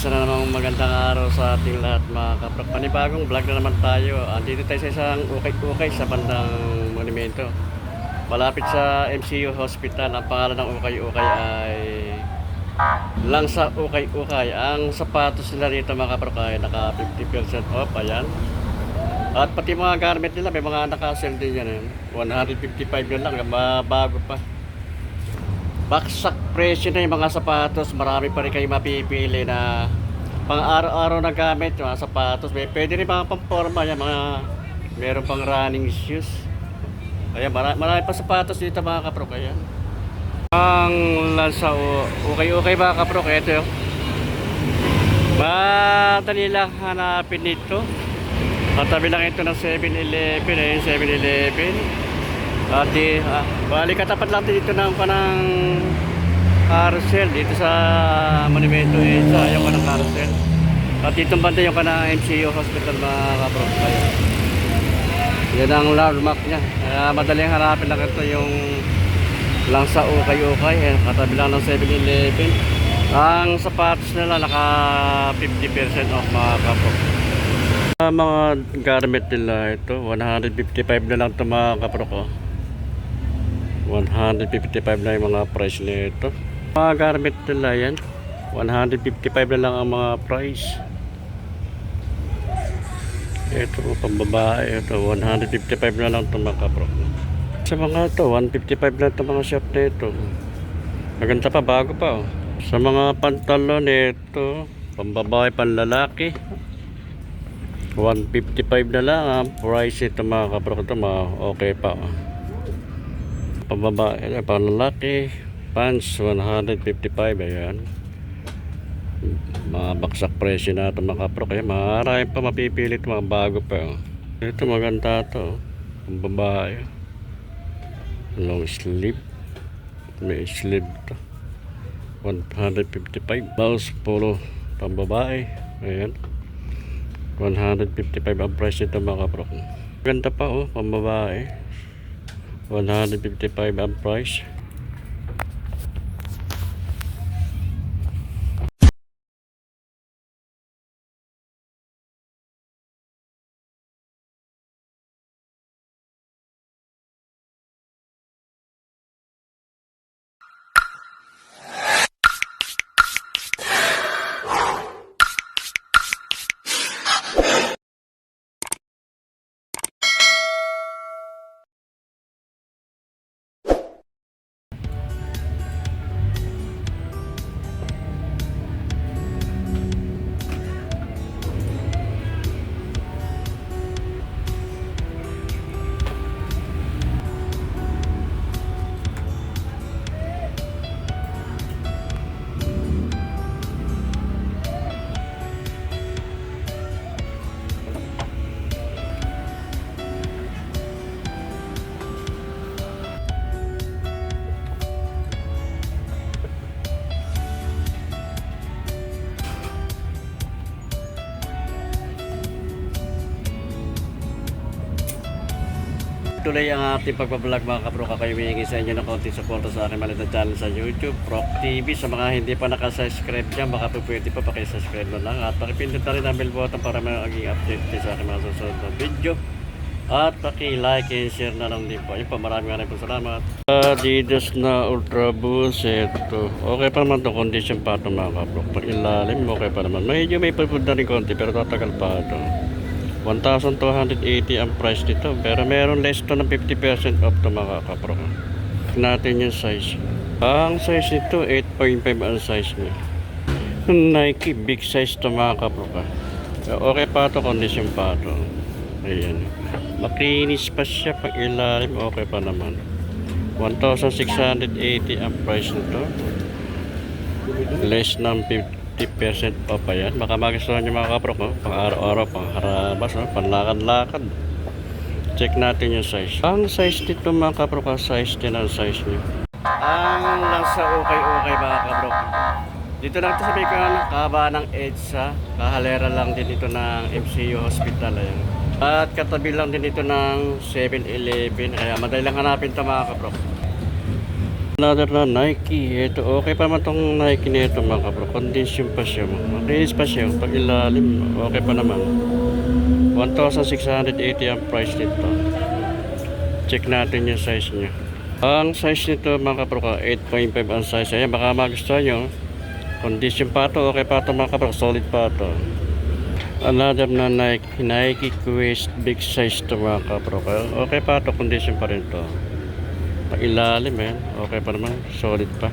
Isa na namang magandang araw sa ating lahat mga kaprok. Panibagong vlog na naman tayo. Andito tayo sa isang ukay-ukay sa bandang monumento. Malapit sa MCU Hospital. Ang pangalan ng ukay-ukay ay lang sa ukay-ukay. Ang sapatos nila dito mga kaprok ay naka 50% off. Ayan. At pati mga garment nila, may mga naka-sale din yan. eh. 155 yun lang, mabago pa. Baksak presyo na yung mga sapatos. Marami pa rin kayo mapipili na pang araw-araw na gamit. Yung mga sapatos. May, pwede rin mga pamporma. Yan, mga meron pang running shoes. Kaya marami, marami pa sapatos dito mga kaprok. Ayan. Ang lansa okay-okay mga kaprok. Ito yun. Madali lang hanapin dito. Katabi lang ito ng 7-Eleven. Ayun, 7-Eleven. At di, ah, bali katapat lang dito ng kanang carousel dito sa monumento eh, sa yung kanang carousel. At dito banda yung kanang MCU hospital mga kapro. Ayun. Yan ang landmark niya. Kaya madaling hanapin lang ito yung lang sa ukay-ukay. Eh, katabi lang ng 7-Eleven. Ang sapatos nila naka 50% off mga kapro. Sa mga garment nila ito, 155 na lang ito mga kapro ko. 155 na yung mga price nito. Mga garment nila yan. 155 na lang ang mga price. Ito pang babae. Ito 155 na lang ito mga kapro. Sa mga ito, 155 na ito mga shop na ito. Maganda pa, bago pa oh. Sa mga pantalon ito, pambabae, panlalaki. 155 na lang ang price ito mga kapro. Ito mga okay pa oh pambabae, eh, panlalaki, pants 155, ayan. Mga baksak presyo na ito mga kapro, kaya marami pa mapipilit mga bago pa. Oh. Ito maganda to, pambabae. Long sleeve, may sleeve to. 155, blouse polo, pambabae, ayan. 155 ang price ito mga kapro. Ganda pa oh, pambabae. 155 ang price. Tuloy ang ating pagbablog mga kapro kayo humihingi sa inyo ng konting suporta sa aking maliit na channel sa YouTube, Proc TV. Sa mga hindi pa nakasubscribe dyan, baka po pwede pa pakisubscribe na lang. At pakipindot na rin ang bell button para maging update sa aking mga susunod na video. At paki-like and share na lang din po. Ayun po, maraming maraming po salamat. Adidas na Ultra Boost. Ito. Okay pa naman itong condition pa ito mga kapro. Pag ilalim, okay pa naman. Medyo may pagpud na rin konti pero tatagal pa ito. 1,280 ang price nito. Pero meron less to ng 50% off to mga kapro. natin yung size. Ang size nito, 8.5 ang size niya. Nike, big size to mga kapro ka. Okay pa ito, condition pa ito. Ayan. Makinis pa siya pag ilalim, okay pa naman. 1,680 ang price nito. Less ng 50% pa pa yan. Baka magustuhan nyo mga kaprok, no? pang araw-araw, pang harabas, no? panlakad-lakad. Check natin yung size. Ang size nito mga kaprok, ang size din ang size niya. Ang lang sa okay-okay mga kaprok. Dito lang ito sa kan- kaba ng EDSA. Kahalera lang din ito ng MCU Hospital. Ayan. At katabi lang din ito ng 7-Eleven. Kaya madali lang hanapin ito mga kaprok. Another na Nike. Ito, okay pa naman tong Nike nito mga kapro. Condition pa siya. Makinis pa siya. Pag ilalim, okay pa naman. 1,680 ang price nito. Check natin yung size niya. Ang size nito mga kapro ka, 8.5 ang size. Ayan, baka magustuhan nyo. Condition pa to, okay pa to mga kapro. Solid pa to. Another na Nike, Nike Quest big size to mga kapro ka. Okay pa to, condition pa rin to. Pag ilalim eh, okay pa naman, solid pa.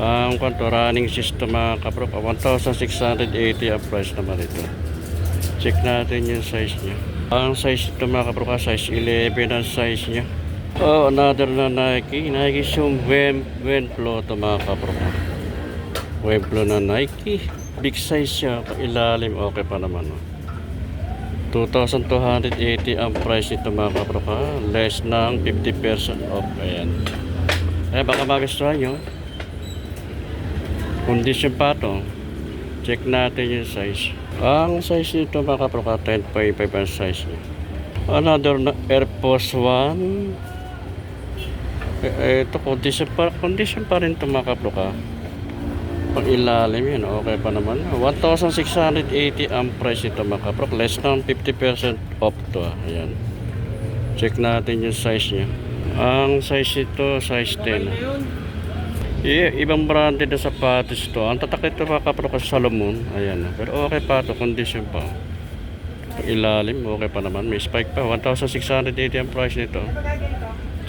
Ang kwanto, running system mga kapro, 1,680 ang price naman ito. Check natin yung size niya. Ang size ito mga kapro, size 11 ang size niya. Oh, another na Nike, Nike Wem, Wenplo ito mga kapro. Wenplo na Nike, big size siya, pag ilalim, okay pa naman. Oh. 2,280 ang price nito mga kaproka. Less ng 50% off. Ayan. Eh baka magustuhan nyo. Condition pa to. Check natin yung size. Ang size nito mga kaproka, 10.5 ang size niya. Another Air Force 1. Eh, ito condition pa, condition pa rin ito mga kaproka. Pag ilalim yun, okay pa naman. 1,680 ang price ito mga kaprok. Less than 50% off to. ah. Ayan. Check natin yung size niya. Ang size ito, size 10. Yeah, ibang branded na sapatos to. Ang tatak ito mga kaprok sa Salomon. Ayan. ah. Pero okay pa to condition pa. Ilalim, okay pa naman. May spike pa. 1,680 ang price nito.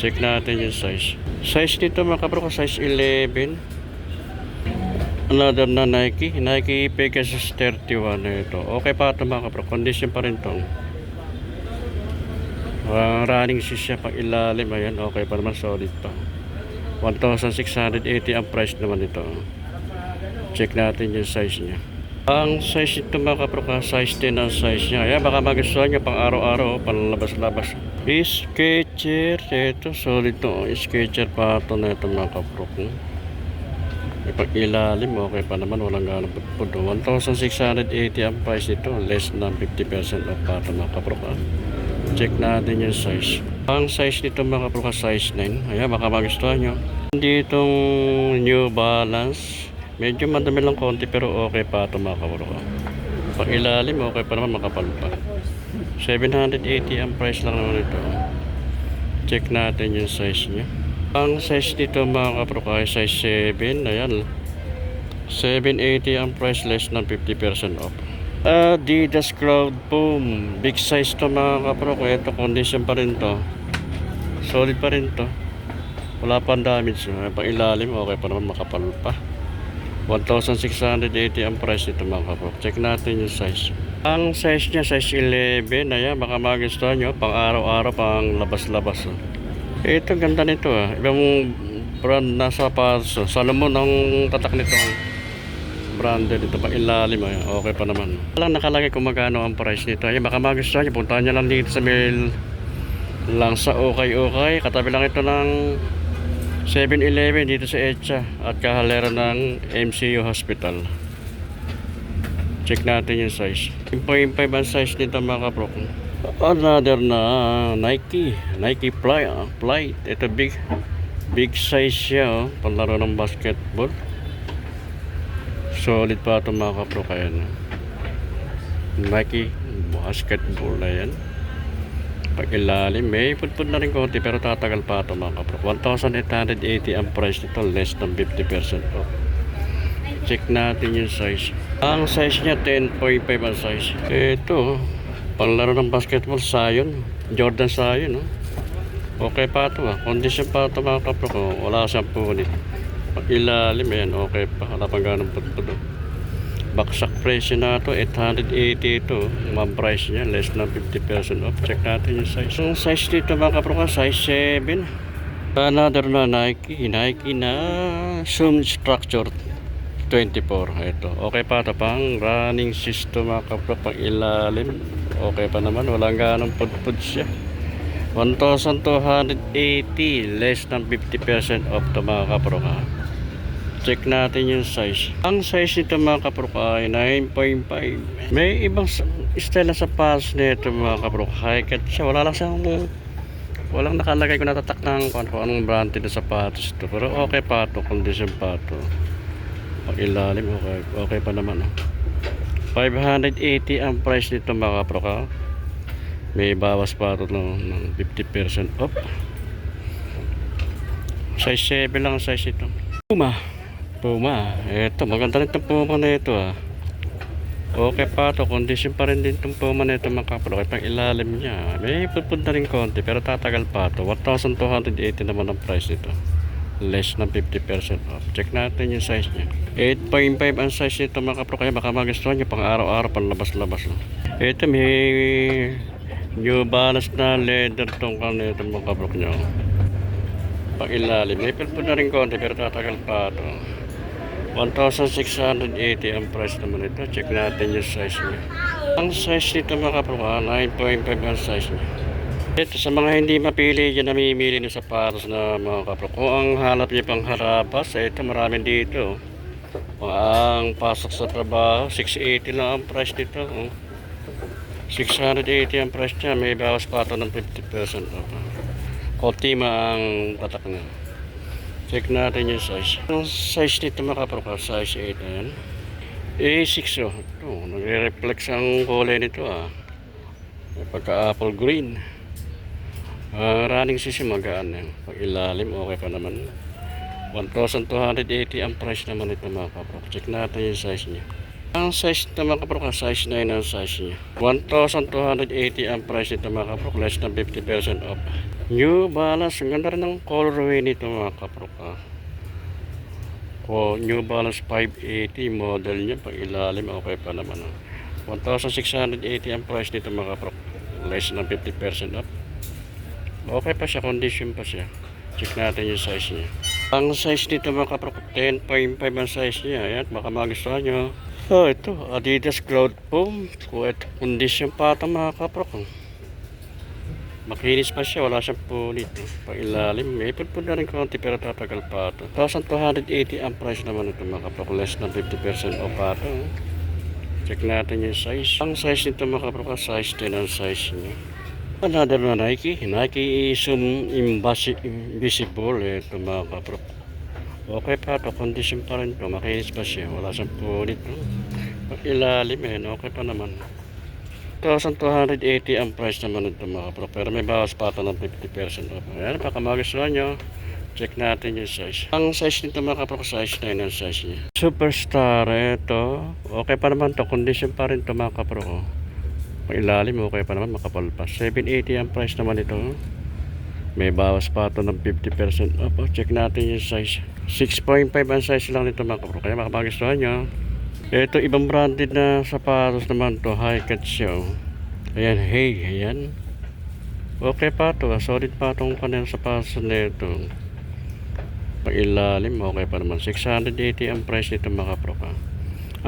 Check natin yung size. Size nito mga kaprok, size 11. Another na Nike. Nike Pegasus 31 na ito. Okay pa ito mga kapro. Condition pa rin ito. Uh, running shoes siya pang ilalim. Ayan, okay pa naman. Solid pa. 1,680 ang price naman ito. Check natin yung size niya. Ang size ito mga kapro ka, size 10 ang size niya. Ayan, baka magustuhan niya pang araw-araw, pang labas-labas. Sketcher, ito, solid to. Sketcher pa ito na ito mga kapro ko. May pag-ilalim, okay pa naman, walang ganang putpud. 1,680 ang price nito, less than 50% off pa ito mga kaproka. Check natin yung size. Ang size nito mga kaproka, size 9. Ayan, baka magustuhan nyo. Hindi itong New Balance. Medyo madami lang konti pero okay pa ito mga kaproka. Pag ilalim, okay pa naman, makapal pa. 780 ang price lang naman ito. Check natin yung size niya. Ang size dito mga kaproka ay size 7. Ayan. 780 ang price less ng 50% off. Adidas Cloud Boom. Big size to mga kaproka. Ito condition pa rin to. Solid pa rin to. Wala pang damage. Pang ilalim okay pa naman makapal pa. 1,680 ang price nito mga kaproka. Check natin yung size. Ang size niya size 11. Ayan baka magustuhan nyo. Pang araw-araw pang labas-labas. Oh. Ito ganda nito ah. Ibang brand na sapatos. oh. Salomon ang tatak nito. Branded ito pa ilalim ah. Okay pa naman. Lang nakalagay kung magkano ang price nito. Ay baka magustuhan niyo. Puntahan niyo lang dito sa mail lang sa Okay Okay. Katabi lang ito ng 7-Eleven dito sa Echa at kahalera ng MCU Hospital. Check natin yung size. 5.5 ang size nito mga kaprok. Another na Nike. Nike Fly. ah, Fly. Ito big big size siya. Oh. Panlaro ng basketball. Solid pa ito mga kapro. Kaya na. Nike basketball na yan. Pag ilalim. May putput na rin konti pero tatagal pa ito mga kapro. 1,880 ang price nito. Less than 50% off. Check natin yung size. Ang size niya 10.5 ang size. Ito. Panlaro ng basketball, Zion. Jordan Zion, no? Okay pa ito, ah. Condition pa ito, mga kapro ko. Wala siyang punit. Pag ilalim, yan, okay pa. Wala pang ganong putpud, oh. Baksak presyo na ito, 880 ito. Ang price niya, less than 50% off. Check natin yung size. Yung size dito, mga kapro ko, size 7. Another na Nike. Nike na Zoom Structure 24 ito okay pa ito pang running system mga kapro pang ilalim okay pa naman walang ganong pudpud siya 1,280 less than 50% off to mga kapro ka check natin yung size ang size nito mga kapro ka ay 9.5 may ibang style na sapatos nito mga kapro high cut siya wala lang siyang Walang nakalagay kung natatak ng kung, kung anong brand na sapatos ito. Pero okay pa ito, condition pa. Pag ilalim, okay, okay pa naman. Oh. 580 ang price nito mga kapro ka. May bawas pa ito no, ng 50% off. Size 7 lang ang size ito. Puma. Puma. Ito, maganda rin itong Puma na ito ah. Okay pa ito. Condition pa rin din itong Puma na ito mga kapro. Kaya pang ilalim niya. May pupunta rin konti pero tatagal pa ito. 1,280 naman ang price nito. Less ng 50% off. Check natin yung size niya. 8.5 ang size nito mga kapro. Kaya baka magustuhan nyo pang araw-araw pang labas-labas. Ito may New Balance na leather tong kanito mga kapro nyo pang ilalim. May pilpo na rin konti pero tatagal pa ito. 1,680 ang price naman ito. Check natin yung size niya. Ang size nito mga kapwa, 9.5 ang size niya. Ito sa mga hindi mapili dyan namimili ng sapatos na mga kapwa. Kung ang hanap niya pang harapas, eh, ito marami dito. Kung ang pasok sa trabaho, 680 lang ang price nito. oh. 680 ang price niya. May bawas pa ito ng 50% off. Kotima ang tatak niya. Check natin yung size. Ang size nito mga kapro, size 8 ayan. A6 oh. Ito, nagre-reflex ang kulay nito ah. Pagka-apple green. Ah, running sisi magaan yan. Pag ilalim, okay pa naman. 1,280 ang price naman ito mga kapro. Check natin yung size niya. Ang size nito mga kapro, size 9 ang size niya. 1,280 ang price nito mga kapro, less than 50% off. New Balance, ang ganda rin ng colorway nito mga kapro. Ah. New Balance 580 model niya, pag ilalim, okay pa naman. ah. 1,680 ang price nito mga kapro, less than 50% off. Okay pa siya, condition pa siya. Check natin yung size niya. Ang size nito mga kapro, 10.5 ang size niya. Ayan, baka magustuhan nyo. Oh, ito, Adidas Cloud Foam. Ito, condition pa ito mga kapro. Makinis pa siya, wala siyang punit. eh. Pag ilalim, may pulpul na rin konti pero tatagal pa ito. 1,280 ang price naman ito mga kapro. Less than 50% off pa ito. Check natin yung size. Ang size nito mga kapro, size 10 ang size niya. Another na Nike. Nike Zoom Invasi- Invisible. Ito mga kapro. Okay pa ito. Condition pa rin ito. Makinis pa siya. Wala siyang? Pag ilalim eh. Okay pa naman. 1,280 ang price naman ito mga kapro. Pero may bawas pa ito ng 50% off. Ayan. Baka magustuhan nyo. Check natin yung size. Ang size nito mga kapro. Size 9 ang size niya. Superstar. Ito. Okay pa naman to Condition pa rin ito mga kapro. Pag ilalim, okay pa naman, makapal pa. 780 ang price naman ito. May bawas pa ito ng 50% off. Oh, check natin yung size. 6.5 ang size lang nito mga kapro. Kaya makapagustuhan nyo. Ito, ibang branded na sapatos naman to. High cut siya. Ayan, hey, ayan. Okay pa to. Solid pa itong kanilang sapatos na ito. Pag ilalim, okay pa naman. 680 ang price nito mga kapro. ka.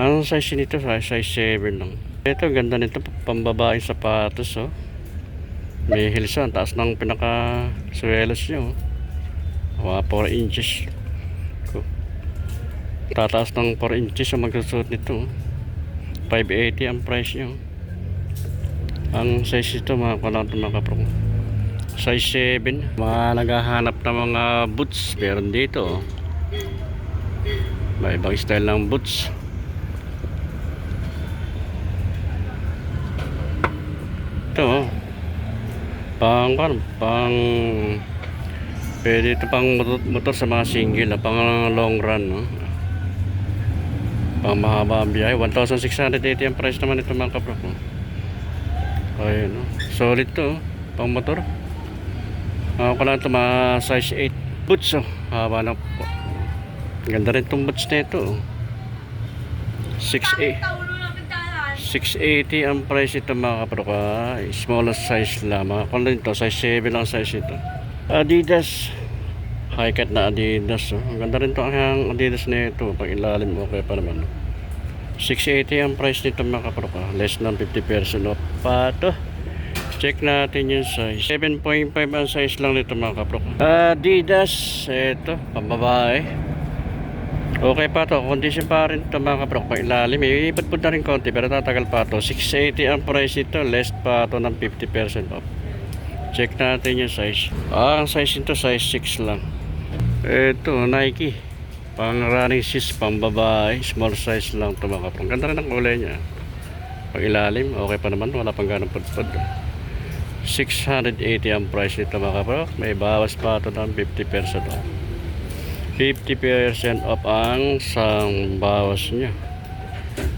Ang size nito, size 7 lang. Ito, ganda nito, pambabae sapatos, oh. May heels yan, taas ng pinaka swelas niya, oh. Mga 4 inches. Tataas ng 4 inches ang magsusuot nito, oh. 580 ang price niya, oh. Ang size ito, mga kalang mga kapro. Size 7. Mga naghahanap ng mga boots, meron dito, oh. May ibang style ng boots. ito oh. pang pang, pang pwede ito pang motor, sa mga single ah, pang long run no? pang mahaba ang biyahe 1,680 ang price naman ito mga kaprok no? ayun no? solid to pang motor ako lang ito mga size 8 boots oh. haba na po ganda rin itong boots na ito 6A 680 ang price ito mga kapro ka. Smallest size lamang. Kung rin ito, size 7 lang size ito. Adidas. High cut na Adidas. Oh. Ang ganda rin ito ang Adidas na ito. Pag ilalim, okay pa naman. 680 ang price nito mga kapro ka. Less than 50% off pa ito. Check natin yung size. 7.5 ang size lang nito mga kapro ka. Adidas. Ito, pambabae. Okay pa to, condition pa rin ito mga kaprok pa ilalim. May ipot na rin konti pero tatagal pa to. 680 ang price ito, less pa to ng 50% off. Check natin yung size. Ah, ang size nito size 6 lang. Ito, Nike. Pang running shoes, pang babae. Small size lang ito mga kapro. Ang Ganda rin ang kulay niya. Pag ilalim, okay pa naman. Wala pang ganong pudpud. 680 ang price nito mga kapro. May bawas pa ito ng 50% off. 50% off ang sang bawas niya.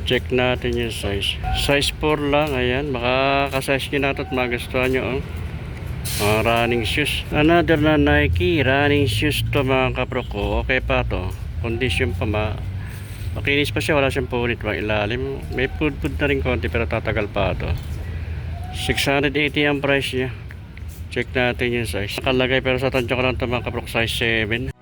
Check natin yung size. Size 4 lang, ayan. Makakasize nyo na ito at magustuhan nyo. Oh. Mga running shoes. Another na Nike running shoes to mga kapro ko. Okay pa to. Condition pa ma. Makinis pa siya, wala siyang punit mga ilalim. May pud-pud na rin konti pero tatagal pa to. 680 ang price niya. Check natin yung size. Nakalagay pero sa tansya ko lang ito mga kapro size 7.